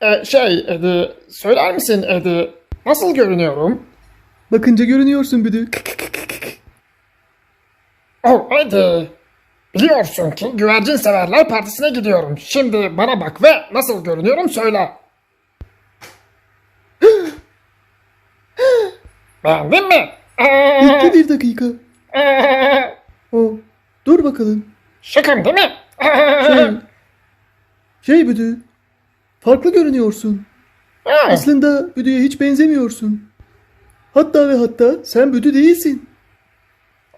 Ee, şey Edi, söyler misin Edi, nasıl görünüyorum? Bakınca görünüyorsun Büdü. Oh Edi, biliyorsun ki güvercin severler partisine gidiyorum. Şimdi bana bak ve nasıl görünüyorum söyle. Beğendin mi? Bekle bir dakika. O. Dur bakalım. Şıkım değil mi? Şey. Şey Büdü. Farklı görünüyorsun. Aslında Büdü'ye hiç benzemiyorsun. Hatta ve hatta sen Büdü değilsin.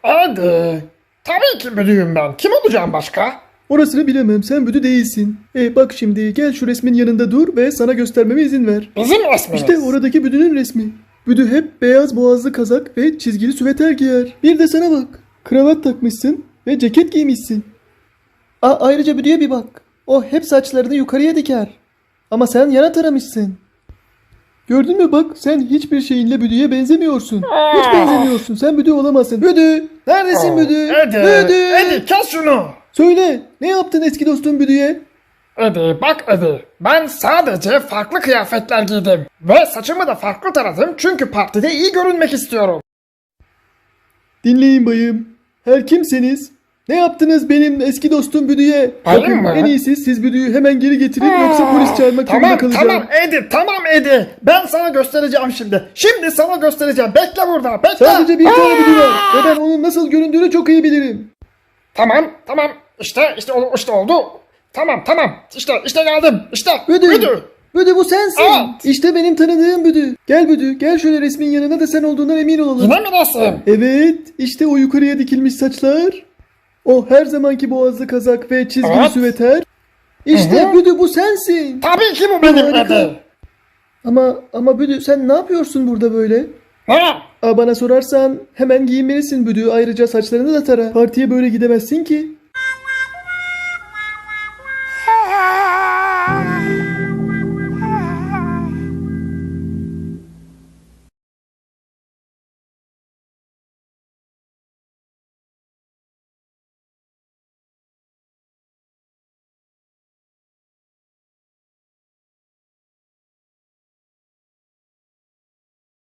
Hadi. Tabii ki büyüğüm ben. Kim olacağım başka? Orasını bilemem. Sen Büdü değilsin. E bak şimdi gel şu resmin yanında dur ve sana göstermeme izin ver. Bizim resmimiz. İşte oradaki Büdü'nün resmi. Büdü hep beyaz boğazlı kazak ve çizgili süveter giyer. Bir de sana bak. Kravat takmışsın ve ceket giymişsin. A ayrıca Büdü'ye bir bak. O hep saçlarını yukarıya diker. Ama sen yana taramışsın. Gördün mü bak sen hiçbir şeyinle Büdü'ye benzemiyorsun. Hiç benzemiyorsun. Sen Büdü olamazsın. Büdü! Neredesin Büdü? Edi, Büdü! Edi kes şunu. Söyle ne yaptın eski dostun Büdü'ye? Edi bak Edi. Ben sadece farklı kıyafetler giydim. Ve saçımı da farklı taradım çünkü partide iyi görünmek istiyorum. Dinleyin bayım. Her kimseniz ne yaptınız benim eski dostum Büdü'ye? Bakın mı? en iyisi siz Büdü'yü hemen geri getirin yoksa polis çağırmak zorunda Tamam kalacağım. tamam Edi tamam Edi. Ben sana göstereceğim şimdi. Şimdi sana göstereceğim. Bekle burada bekle. Sadece bir tane Büdü var ve ben onun nasıl göründüğünü çok iyi bilirim. Tamam tamam. İşte işte, ol- işte oldu. Tamam tamam. İşte işte geldim. İşte. Büdü. Büdü. Büdü bu sensin. Evet. İşte benim tanıdığım Büdü. Gel Büdü gel şöyle resmin yanına da sen olduğundan emin olalım. Yine mi resim? Evet işte o yukarıya dikilmiş saçlar. O her zamanki boğazlı kazak ve çizgili Evet. süveter. İşte Hı hı. Büdü bu sensin. Tabii ki bu benim Harika. Edi. Ama ama Büdü sen ne yapıyorsun burada böyle? Ne? Aa, bana sorarsan hemen giyinmelisin Büdü. Ayrıca saçlarını da tara. Partiye böyle gidemezsin ki.